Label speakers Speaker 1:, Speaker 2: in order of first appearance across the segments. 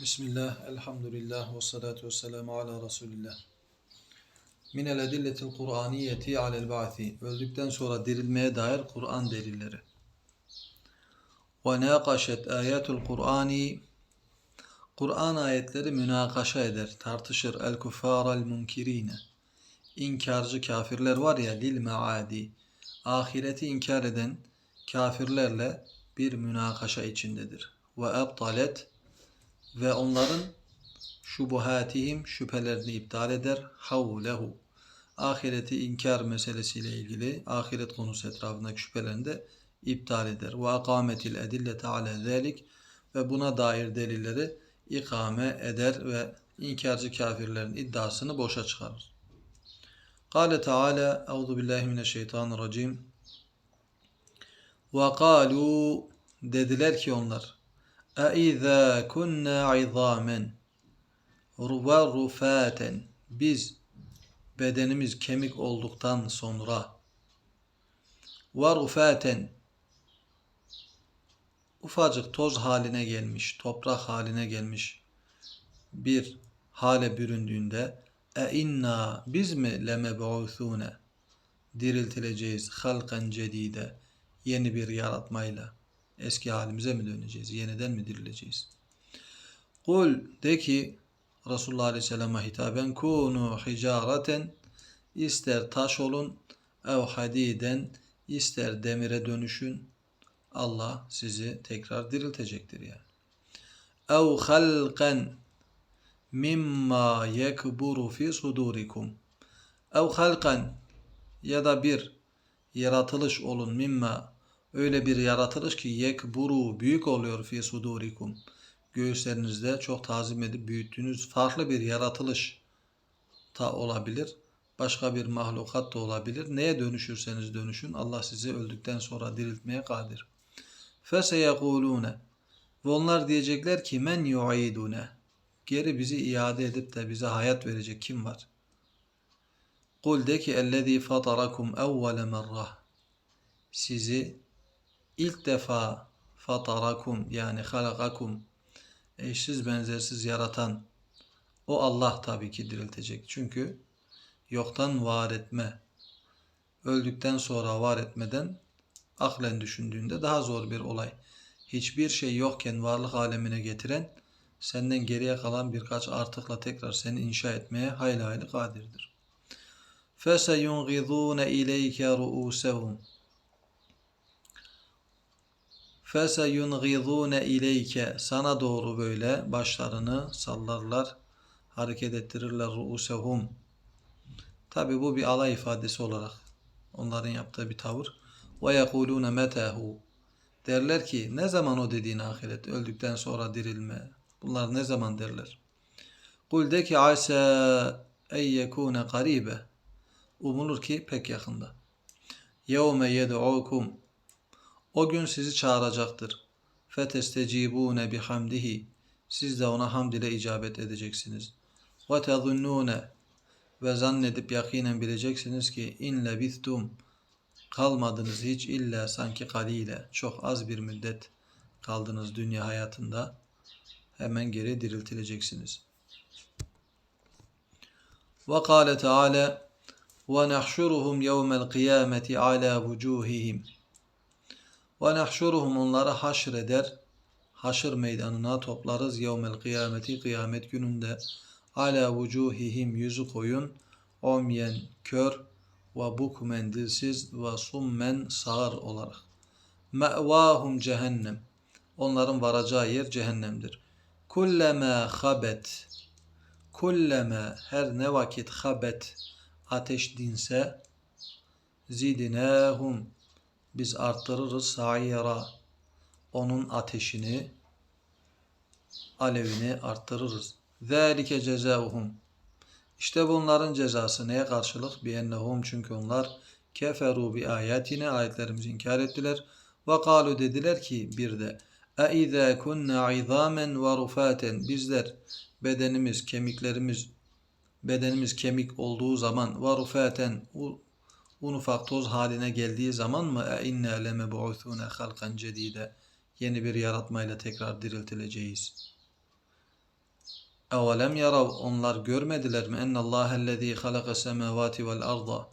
Speaker 1: Bismillah, elhamdülillah ve salatu ve selamu ala Resulillah. Minel edilletil Kur'aniyeti alel ba'thi. Öldükten sonra dirilmeye dair Kur'an delilleri. Ve nâkaşet ayatul Kur'ani Kur'an ayetleri münakaşa eder, tartışır. El kuffâral munkirine. İnkarcı kafirler var ya lil meadi. Ahireti inkar eden kafirlerle bir münakaşa içindedir. Ve ebtalet ve onların şubuhatihim şüphelerini iptal eder. Havlehu. Ahireti inkar meselesiyle ilgili ahiret konusu etrafındaki şüphelerini de iptal eder. Ve akametil edillete ala zelik ve buna dair delilleri ikame eder ve inkarcı kafirlerin iddiasını boşa çıkarır. Kale Teala Euzu billahi mineşşeytanirracim. Ve kalu dediler ki onlar اَاِذَا كُنَّا عِظَامًا وَرُفَاتًا Biz bedenimiz kemik olduktan sonra وَرُفَاتًا ufacık toz haline gelmiş, toprak haline gelmiş bir hale büründüğünde e inna biz mi lemeb'usune diriltileceğiz halkan cedide yeni bir yaratmayla eski halimize mi döneceğiz yeniden mi dirileceğiz kul de ki Resulullah Aleyhisselam'a hitaben kunu hicareten ister taş olun ev hadiden ister demire dönüşün Allah sizi tekrar diriltecektir yani. Ev halqan mimma yekburu fi sudurikum. Ev halqan ya da bir yaratılış olun mimma Öyle bir yaratılış ki yekburu büyük oluyor fi sudurikum. Göğüslerinizde çok tazim edip büyüttüğünüz farklı bir yaratılış ta olabilir. Başka bir mahlukat da olabilir. Neye dönüşürseniz dönüşün Allah sizi öldükten sonra diriltmeye kadir. Feseyekulune ve onlar diyecekler ki men yu'idune. Geri bizi iade edip de bize hayat verecek kim var? Kul de ki ellezî fatarakum evvele merrah. Sizi ilk defa fatarakum yani halakakum eşsiz benzersiz yaratan o Allah tabii ki diriltecek. Çünkü yoktan var etme, öldükten sonra var etmeden aklen düşündüğünde daha zor bir olay. Hiçbir şey yokken varlık alemine getiren, senden geriye kalan birkaç artıkla tekrar seni inşa etmeye hayli hayli kadirdir. فَسَيُنْغِذُونَ اِلَيْكَ رُؤُوسَهُمْ Feseyunğizûne ileyke sana doğru böyle başlarını sallarlar, hareket ettirirler ruusehum. Tabi bu bir alay ifadesi olarak onların yaptığı bir tavır. Ve yekulûne metehu derler ki ne zaman o dediğin ahiret öldükten sonra dirilme. Bunlar ne zaman derler? Kul de ki asa ey yekune garibe. Umulur ki pek yakında. Yevme yed'ukum o gün sizi çağıracaktır. Fetestecibune bihamdihi. Siz de ona hamd ile icabet edeceksiniz. Tezunnune. Ve zannedip yakinen bileceksiniz ki in lebithtum kalmadınız hiç illa sanki kalile çok az bir müddet kaldınız dünya hayatında hemen geri diriltileceksiniz. Teala ve nahşuruhum yevmel kıyameti ala vucuhihim ve nahşuruhum onları haşreder haşır meydanına toplarız yevmel kıyameti kıyamet gününde ala vucuhihim yüzü koyun omyen kör ve bukmen dilsiz ve summen sağır olarak. Me'vahum cehennem. Onların varacağı yer cehennemdir. Kulleme habet. Kulleme her ne vakit habet ateş dinse zidinehum biz arttırırız hayra onun ateşini alevini arttırırız. Zalike cezaohum. İşte bunların cezası neye karşılık? Bi ennehum çünkü onlar keferu bi ayatine ayetlerimizi inkar ettiler. Ve kalu dediler ki bir de e izâ kunna izâmen ve rufâten bizler bedenimiz, kemiklerimiz bedenimiz kemik olduğu zaman ve rufâten un ufak toz haline geldiği zaman mı e inna lemeb'uthune halkan cedide yeni bir yaratmayla tekrar diriltileceğiz. Evelem yarav onlar görmediler mi ennallâhellezî halaka semâvâti vel arda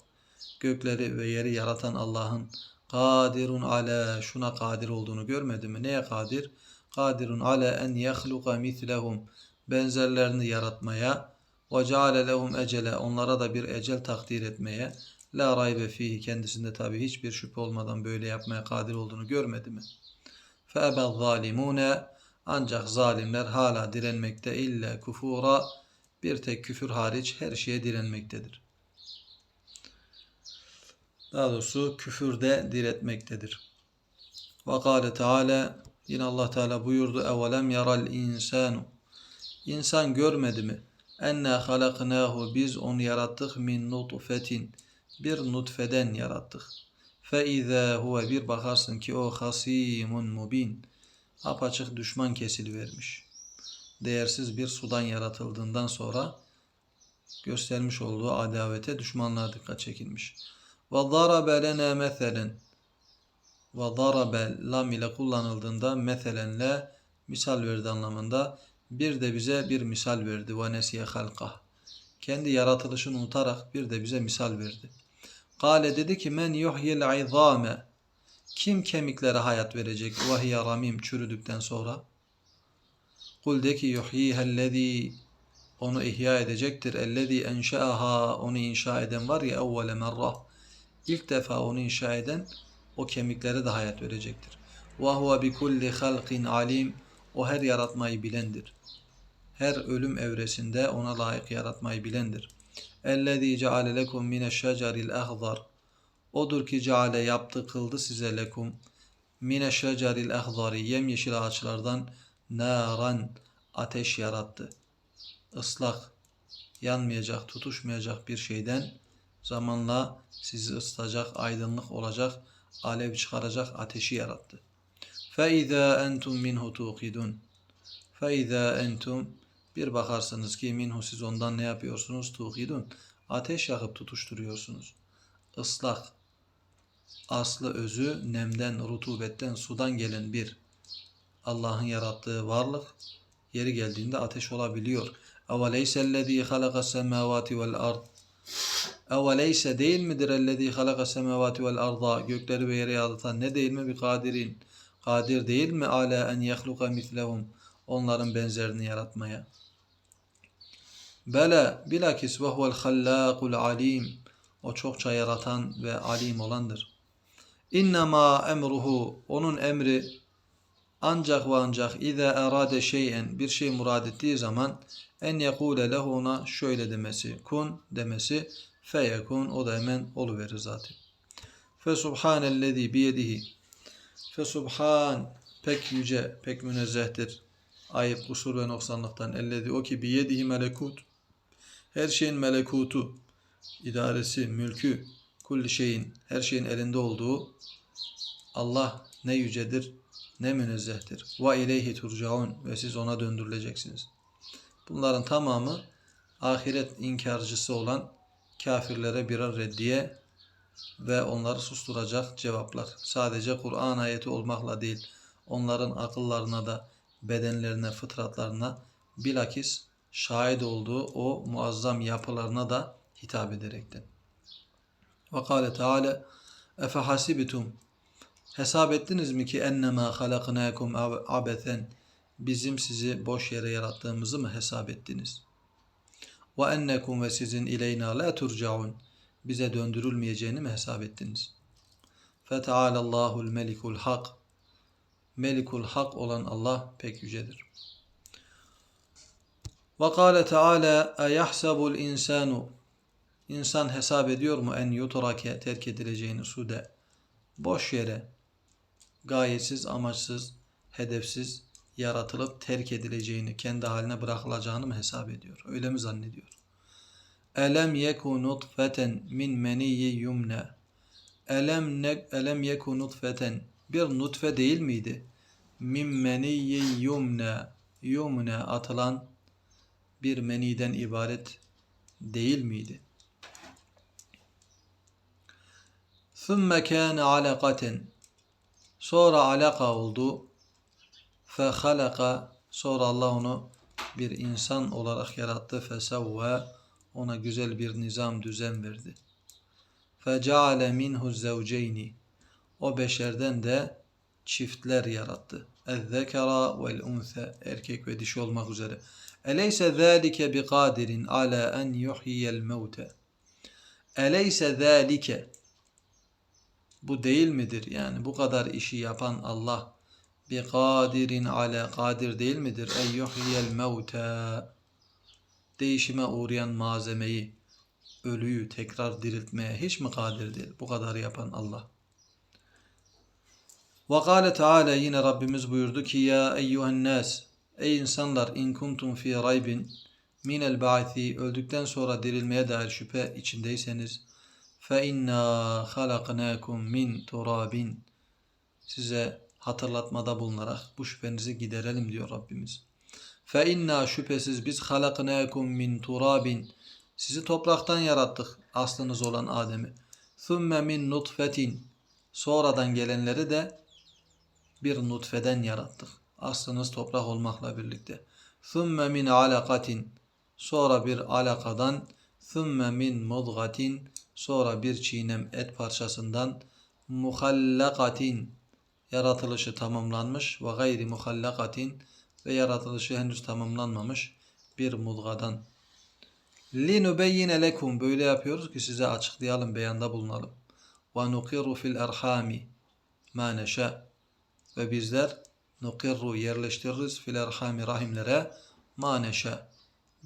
Speaker 1: gökleri ve yeri yaratan Allah'ın kadirun ala şuna kadir olduğunu görmedi mi? Neye kadir? Kadirun ala en yahluka mislehum benzerlerini yaratmaya ve ceale lehum ecele onlara da bir ecel takdir etmeye la raybe fihi kendisinde tabi hiçbir şüphe olmadan böyle yapmaya kadir olduğunu görmedi mi? Feebel zalimune ancak zalimler hala direnmekte illa kufura bir tek küfür hariç her şeye direnmektedir. Daha doğrusu küfürde diretmektedir. Ve kâle Teala yine Allah Teala buyurdu evelem yaral insanu İnsan görmedi mi? Enna halaknahu biz onu yarattık min nutfetin bir nutfeden yarattık. İzâ huve bir bakarsın ki o hasimun mubin apaçık düşman kesilivermiş. Değersiz bir sudan yaratıldığından sonra göstermiş olduğu adavete düşmanlığa dikkat çekilmiş. Lena meselen ve darabe lam ile kullanıldığında meselenle misal verdi anlamında bir de bize bir misal verdi ve nesiye halkah. Kendi yaratılışını unutarak bir de bize misal verdi. Kale dedi ki men yuhyil izame kim kemiklere hayat verecek vahiye ramim çürüdükten sonra? Kul de ki yuhyihellezî onu ihya edecektir. Ellezî enşa'aha onu inşa eden var ya evvele merrah. İlk defa onu inşa eden o kemiklere de hayat verecektir. Ve huve bi kulli halqin alim. O her yaratmayı bilendir. Her ölüm evresinde ona layık yaratmayı bilendir. Ellezî ceale lekum mineşşeceril ahzar. Odur ki ceale yaptı kıldı size lekum mineşşeceril ahzari yemyeşil ağaçlardan naran ateş yarattı. Islak, yanmayacak, tutuşmayacak bir şeyden zamanla sizi ısıtacak, aydınlık olacak, alev çıkaracak ateşi yarattı. فَاِذَا اَنْتُمْ مِنْهُ تُوقِدُونَ فَاِذَا اَنْتُمْ Bir bakarsınız ki minhu siz ondan ne yapıyorsunuz? Tuğidun. Ateş yakıp tutuşturuyorsunuz. Islak. Aslı özü nemden, rutubetten, sudan gelen bir Allah'ın yarattığı varlık yeri geldiğinde ateş olabiliyor. اَوَلَيْسَ الَّذ۪ي خَلَقَ السَّمَاوَاتِ وَالْاَرْضِ Eveleyse değil midir ellezî halaka semavati vel arda gökleri ve yeri yaratan ne değil mi bir kadirin kadir değil mi ala en yahluka mislehum onların benzerini yaratmaya Bela bilakis ve huvel hallâkul alim o çokça yaratan ve alim olandır. İnnemâ emruhu onun emri ancak ve ancak İza erade şeyen bir şey murad ettiği zaman en yekule lehu ona şöyle demesi kun demesi feyekun o da hemen oluverir zaten. Fe subhanellezi biyedihi fe subhan pek yüce pek münezzehtir ayıp kusur ve noksanlıktan ellezi o ki biyedihi melekut her şeyin melekutu idaresi mülkü kulli şeyin her şeyin elinde olduğu Allah ne yücedir ne münezzehtir. Ve ileyhi turcaun ve siz ona döndürüleceksiniz. Bunların tamamı ahiret inkarcısı olan kafirlere birer reddiye ve onları susturacak cevaplar. Sadece Kur'an ayeti olmakla değil, onların akıllarına da, bedenlerine, fıtratlarına bilakis şahit olduğu o muazzam yapılarına da hitap ederekten. Ve kâle Teala Efe hasibitum Hesap ettiniz mi ki ennema halaknakum abethen bizim sizi boş yere yarattığımızı mı hesap ettiniz? Ve ennekum ve sizin ileyna la turcaun bize döndürülmeyeceğini mi hesap ettiniz? Feteala Allahul melikul hak Melikul hak olan Allah pek yücedir. Ve kâle Teala eyahsabul insanu İnsan hesap ediyor mu en yutrake terk edileceğini sude boş yere gayetsiz, amaçsız, hedefsiz yaratılıp terk edileceğini, kendi haline bırakılacağını mı hesap ediyor? Öyle mi zannediyor? Elem yeku nutfeten min meniyyi yumne. Elem ne elem yeku nutfeten bir nutfe değil miydi? Min meniyyi yumne. Yumne atılan bir meniden ibaret değil miydi? ثُمَّ كَانَ عَلَقَةً Sonra alaka oldu. Fe halaka sonra Allah onu bir insan olarak yarattı. Fesevve ona güzel bir nizam düzen verdi. Feceale minhu zevceyni o beşerden de çiftler yarattı. Ez-zekera vel unse erkek ve dişi olmak üzere. Eleyse zâlike bi kadirin ala en yuhyiyel mevte. Eleyse zâlike bu değil midir? Yani bu kadar işi yapan Allah bi kadirin ala kadir değil midir? En yuhyiyel mevte değişime uğrayan malzemeyi ölüyü tekrar diriltmeye hiç mi kadir değil? Bu kadar yapan Allah. Ve kâle Teala yine Rabbimiz buyurdu ki ya eyyühen ey insanlar in kuntum fi raybin minel ba'thi öldükten sonra dirilmeye dair şüphe içindeyseniz fe inna halaknakum min turabin size hatırlatmada bulunarak bu şüphenizi giderelim diyor Rabbimiz. Fe inna şüphesiz biz halaknakum min turabin sizi topraktan yarattık aslınız olan Adem'i. Thumme min nutfetin sonradan gelenleri de bir nutfeden yarattık. Aslınız toprak olmakla birlikte. Thumme min alakatin sonra bir alakadan thumme min mudgatin sonra bir çiğnem et parçasından muhallakatin yaratılışı tamamlanmış ve gayri muhallakatin ve yaratılışı henüz tamamlanmamış bir mudgadan. Linubeyyine lekum böyle yapıyoruz ki size açıklayalım, beyanda bulunalım. Nukiru fil erhami ma neşe ve bizler nukirru yerleştiririz fil erhami rahimlere ma neşe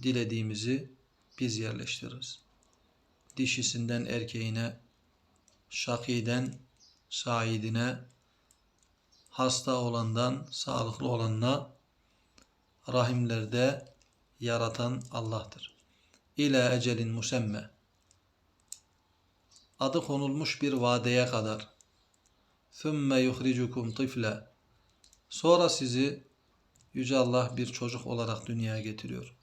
Speaker 1: dilediğimizi biz yerleştiririz. Dişisinden erkeğine, şakiden saidine, hasta olandan sağlıklı olanına rahimlerde yaratan Allah'tır. İla ecelin musemme adı konulmuş bir vadeye kadar ثُمَّ يُخْرِجُكُمْ طِفْلًا Sonra sizi Yüce Allah bir çocuk olarak dünyaya getiriyor.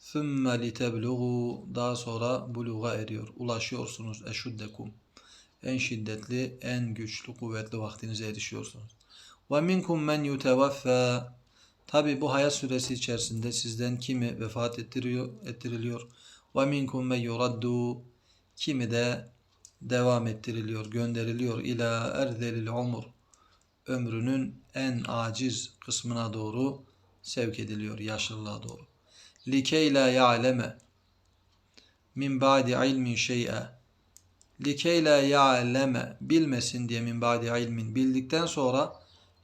Speaker 1: ثُمَّ لِتَبْلُغُوا Daha sonra buluğa eriyor. Ulaşıyorsunuz eşuddekum. En şiddetli, en güçlü, kuvvetli vaktinize erişiyorsunuz. وَمِنْكُمْ مَنْ يُتَوَفَّى Tabi bu hayat süresi içerisinde sizden kimi vefat ettiriyor, ettiriliyor. وَمِنْكُمْ مَنْ يُرَدُّ Kimi de devam ettiriliyor, gönderiliyor ila erzelil umur. Ömrünün en aciz kısmına doğru sevk ediliyor, yaşlılığa doğru. Likey ya'leme min ba'di ilmin şey'e. Likey la ya'leme bilmesin diye min ba'di ilmin bildikten sonra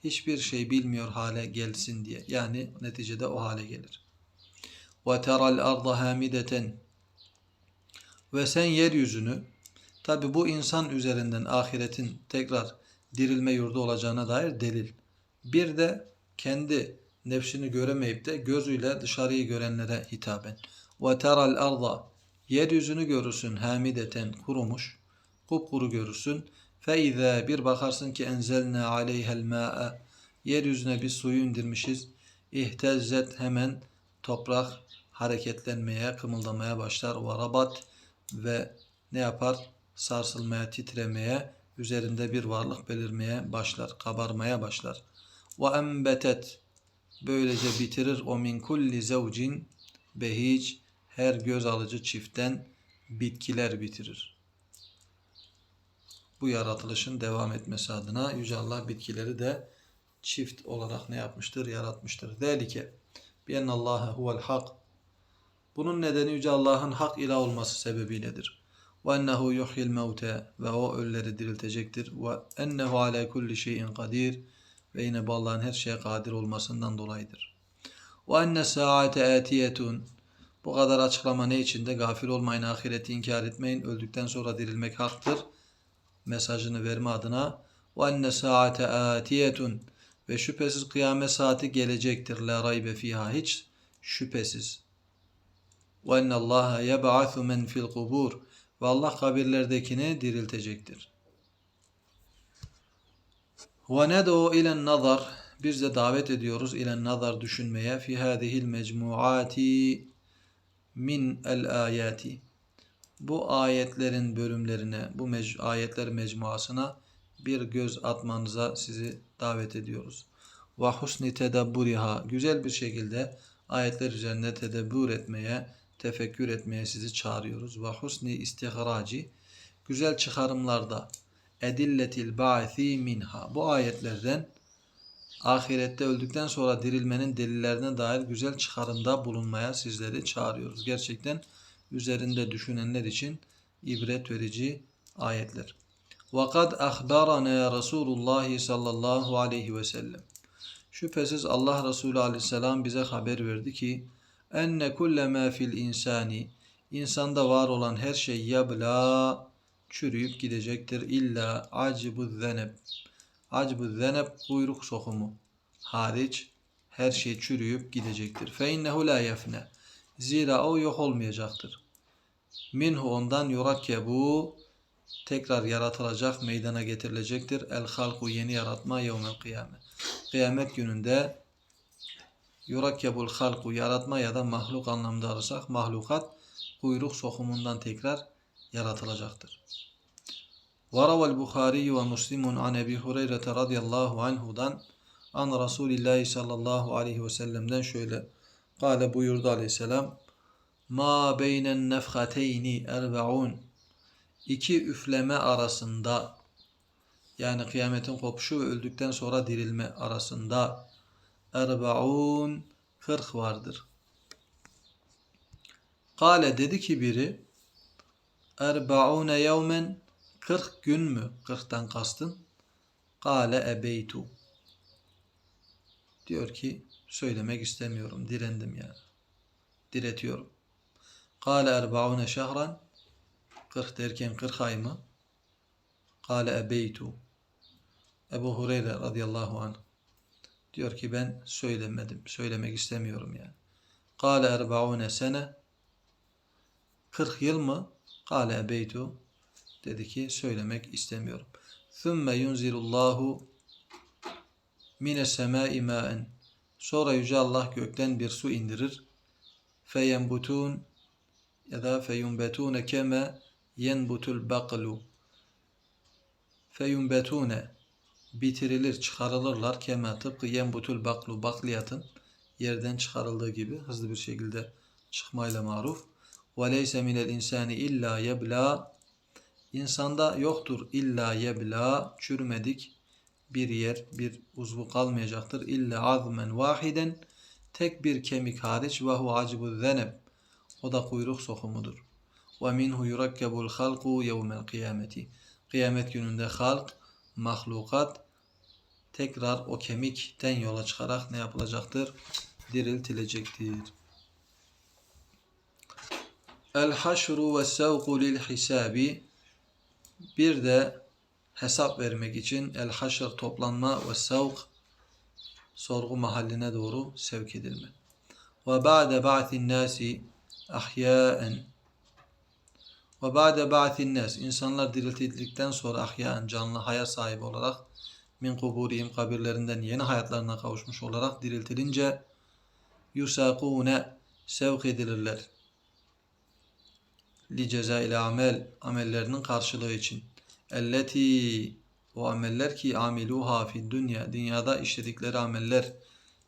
Speaker 1: hiçbir şey bilmiyor hale gelsin diye. Yani neticede o hale gelir. Ve teral arda hamideten ve sen yeryüzünü Tabi bu insan üzerinden ahiretin tekrar dirilme yurdu olacağına dair delil. Bir de kendi nefsini göremeyip de gözüyle dışarıyı görenlere hitaben. Ve teral arda yeryüzünü görürsün hamideten kurumuş, kupkuru görürsün. Fe bir bakarsın ki enzelne aleyhel ma'e yeryüzüne bir suyu indirmişiz. İhtezzet hemen toprak hareketlenmeye, kımıldamaya başlar. Ve rabat ve ne yapar? Sarsılmaya, titremeye, üzerinde bir varlık belirmeye başlar, kabarmaya başlar. Ve embetet böylece bitirir o min kulli zevcin behic her göz alıcı çiftten bitkiler bitirir. Bu yaratılışın devam etmesi adına Yüce Allah bitkileri de çift olarak ne yapmıştır? Yaratmıştır. Zelike biennallâhe huvel hak. Bunun nedeni Yüce Allah'ın hak ilah olması sebebiyledir. Ve ennehu yuhyil mevte ve o ölüleri diriltecektir. Ve ennehu ala kulli şeyin kadir ve yine bu Allah'ın her şeye kadir olmasından dolayıdır. Ve enne saate atiyetun bu kadar açıklama ne içinde? Gafil olmayın, ahireti inkar etmeyin, öldükten sonra dirilmek haktır. Mesajını verme adına. Enne saate atiyetun ve şüphesiz kıyamet saati gelecektir. La raybe fiha hiç şüphesiz. Enne Allaha yeb'athu men fil kubur ve Allah kabirlerdekini diriltecektir. Ve ned'u ilen nazar biz de davet ediyoruz ilen nazar düşünmeye fi hadihil mecmuati min el ayati bu ayetlerin bölümlerine bu mec ayetler mecmuasına bir göz atmanıza sizi davet ediyoruz. Ve husni tedabburiha güzel bir şekilde ayetler üzerinde tedebbür etmeye, tefekkür etmeye sizi çağırıyoruz. Ve husni istihraci güzel çıkarımlarda edilletil ba'thi minha. Bu ayetlerden ahirette öldükten sonra dirilmenin delillerine dair güzel çıkarımda bulunmaya sizleri çağırıyoruz. Gerçekten üzerinde düşünenler için ibret verici ayetler. وَقَدْ أَخْبَرَنَا رَسُولُ اللّٰهِ sallallahu aleyhi ve sellem. Şüphesiz Allah Resulü aleyhisselam bize haber verdi ki enne kulle ma fil insani insanda var olan her şey yabla çürüyüp gidecektir illa acibu zeneb acibu zeneb kuyruk sokumu hariç her şey çürüyüp gidecektir. Fe innehu la yefne zira o yok olmayacaktır. Minhu ondan yurakkebu tekrar yaratılacak, meydana getirilecektir. El halku yeni yaratma yevmel kıyamet. Kıyamet gününde yurakkebul halku yaratma ya da mahluk anlamda alırsak mahlukat kuyruk sokumundan tekrar yaratılacaktır. Varavel Bukhari ve Müslimun an Ebi Hureyre radıyallahu anhudan an Resulillahi sallallahu aleyhi ve sellem'den şöyle kâle buyurdu aleyhisselam ma beynen nefhateyni erbe'un iki üfleme arasında yani kıyametin kopuşu ve öldükten sonra dirilme arasında erbaun 40 vardır. Kale dedi ki biri erbaune yevmen 40 gün mü? 40'tan kastın. Kale ebeytu. Diyor ki söylemek istemiyorum. Direndim yani. Diretiyorum. Kale erbaune şehran 40 derken 40 ay mı? Kale ebeytu. Ebu Hureyre radıyallahu anh diyor ki ben söylemedim. Söylemek istemiyorum yani. Kale erbaune sene 40 yıl mı? Kale ebeytu dedi ki söylemek istemiyorum. Thumma yunzilullahu mine semai maen sonra yüce Allah gökten bir su indirir. Feyenbutun ya da feyunbetune keme yenbutul baklu feyunbetune bitirilir, çıkarılırlar. Kema tıpkı yenbutul baklu bakliyatın yerden çıkarıldığı gibi hızlı bir şekilde çıkmayla maruf. Ve leyse minel insani illa yebla insanda yoktur illa yebla çürümedik bir yer, bir uzvu kalmayacaktır. İlla azmen vahiden tek bir kemik hariç ve hu acibu zeneb o da kuyruk sokumudur. Ve minhu yurakkebul halku yevmel kıyameti. Kıyamet gününde halk, mahlukat tekrar o kemikten yola çıkarak ne yapılacaktır? Diriltilecektir. El haşru ve sevku lil hisabi bir de hesap vermek için el haşr toplanma ve sevk sorgu mahalline doğru sevk edilme. Ve ba'de ba'thin nasi ahyaen ve ba'de ba'thin nas insanlar diriltildikten sonra ahyaen canlı hayat sahibi olarak min kuburihim kabirlerinden yeni hayatlarına kavuşmuş olarak diriltilince yusakune sevk edilirler. Li cezail amel amellerinin karşılığı için. Elleti o ameller ki amiluha fi dünya dünyada işledikleri ameller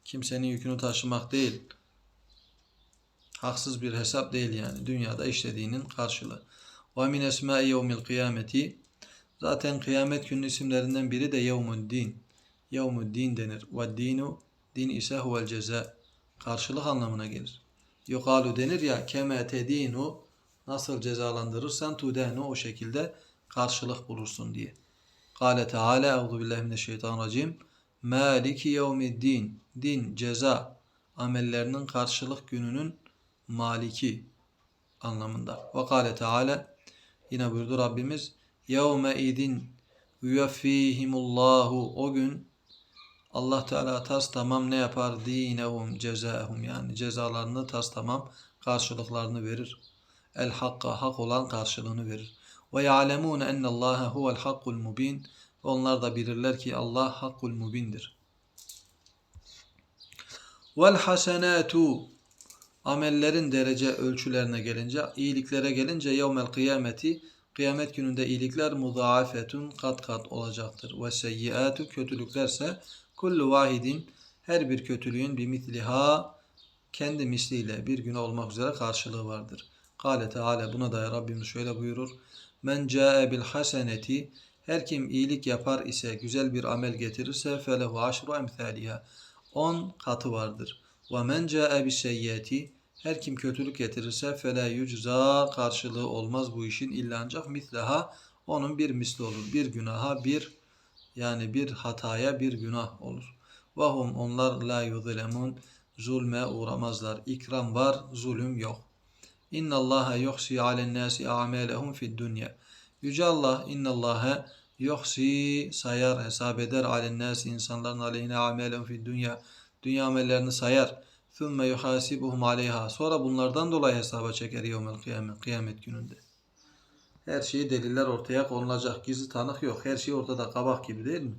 Speaker 1: kimsenin yükünü taşımak değil. Haksız bir hesap değil yani. Dünyada işlediğinin karşılığı. Ve min esmai yevmil kıyameti Zaten kıyamet günü isimlerinden biri de yevmuddin. Yevmuddin denir. Ve dinu din ise huvel ceza. Karşılık anlamına gelir. Yukalu denir ya keme tedinu nasıl cezalandırırsan tudenu o şekilde karşılık bulursun diye. Kale Teala Euzu billahi mineşşeytanirracim. Maliki yevmiddin. Din ceza amellerinin karşılık gününün maliki anlamında. Ve kale Teala yine buyurdu Rabbimiz yevme idin yuvaffihimullahu o gün Allah Teala tas tamam ne yapar dinehum cezaehum yani cezalarını tas tamam karşılıklarını verir. El hakka hak olan karşılığını verir. Ve ya'lemune ennallaha huvel hakkul mubin. Onlar da bilirler ki Allah hakkul mubindir. Vel hasenatu amellerin derece ölçülerine gelince, iyiliklere gelince yevmel kıyameti Kıyamet gününde iyilikler mudaafetun kat kat olacaktır. Ve seyyiatu kötülüklerse kullu vahidin her bir kötülüğün bir mitliha kendi misliyle bir günah olmak üzere karşılığı vardır. Kale Teala buna da Rabbimiz şöyle buyurur. Men ca'e bil haseneti her kim iyilik yapar ise güzel bir amel getirirse felehu aşru emthaliha 10 katı vardır. Ve men ca'e bis seyyiyeti her kim kötülük getirirse fele yucza karşılığı olmaz bu işin illa ancak mitleha onun bir misli olur. Bir günaha bir yani bir hataya bir günah olur. Ve hum onlar la yuzlemun zulme uğramazlar. İkram var, zulüm yok. İnna Allaha yuhsi alen nasi a'malehum fid dunya. Yüce Allah inna Allaha yuhsi sayar hesap eder alen nasi insanların aleyhine amelehum fid dünya. Dünya amellerini sayar. Thumma yuhasibuhum aleyha. Sonra bunlardan dolayı hesaba çeker yevmel kıyamet, kıyamet gününde. Her şeyi deliller ortaya konulacak. Gizli tanık yok. Her şey ortada kabak gibi değil mi?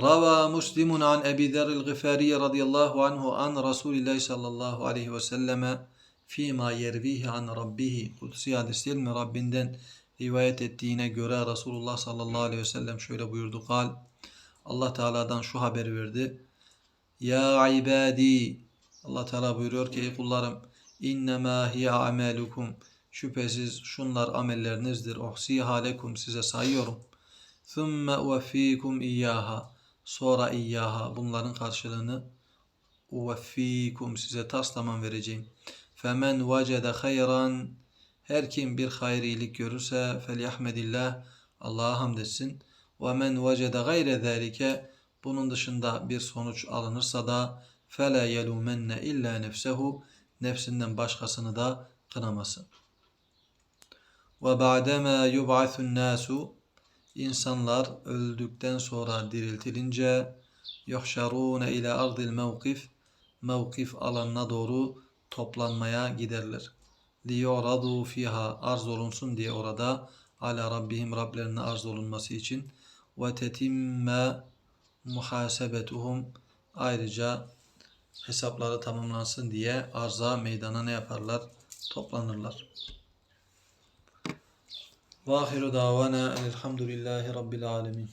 Speaker 1: Rava Muslimun an Ebi Zerril Gıfari radıyallahu anhu an Resulillah sallallahu aleyhi ve selleme fîmâ yervihi an rabbihi. Kutsi hadis değil mi? Rabbinden rivayet ettiğine göre Resulullah sallallahu aleyhi ve sellem şöyle buyurdu. Kal Allah Teala'dan şu haberi verdi. Ya ibadi Allah Teala buyuruyor ki ey kullarım innemâ hiye amelukum şüphesiz şunlar amellerinizdir. Uhsiha lekum size sayıyorum. Thumme uveffikum iyyaha sonra iyyaha bunların karşılığını uveffikum size taslaman vereceğim. Femen vecede hayran her kim bir hayır iyilik görürse felyahmedillah Allah'a hamd etsin. Ve men vecede gayre zalike bunun dışında bir sonuç alınırsa da fela yelumenne illa nefsehu nefsinden başkasını da kınamasın. Ba'dema yub'athun nasu insanlar öldükten sonra diriltilince yuhşarune ila ardil mevkif mevkif alanına doğru toplanmaya giderler. Liyuradu fiha arz olunsun diye orada ala rabbihim Rablerine arz olunması için tetimme muhasebetuhum ayrıca hesapları tamamlansın diye arza meydana ne yaparlar? Toplanırlar. Ve ahiru davana elhamdülillahi rabbil alemin.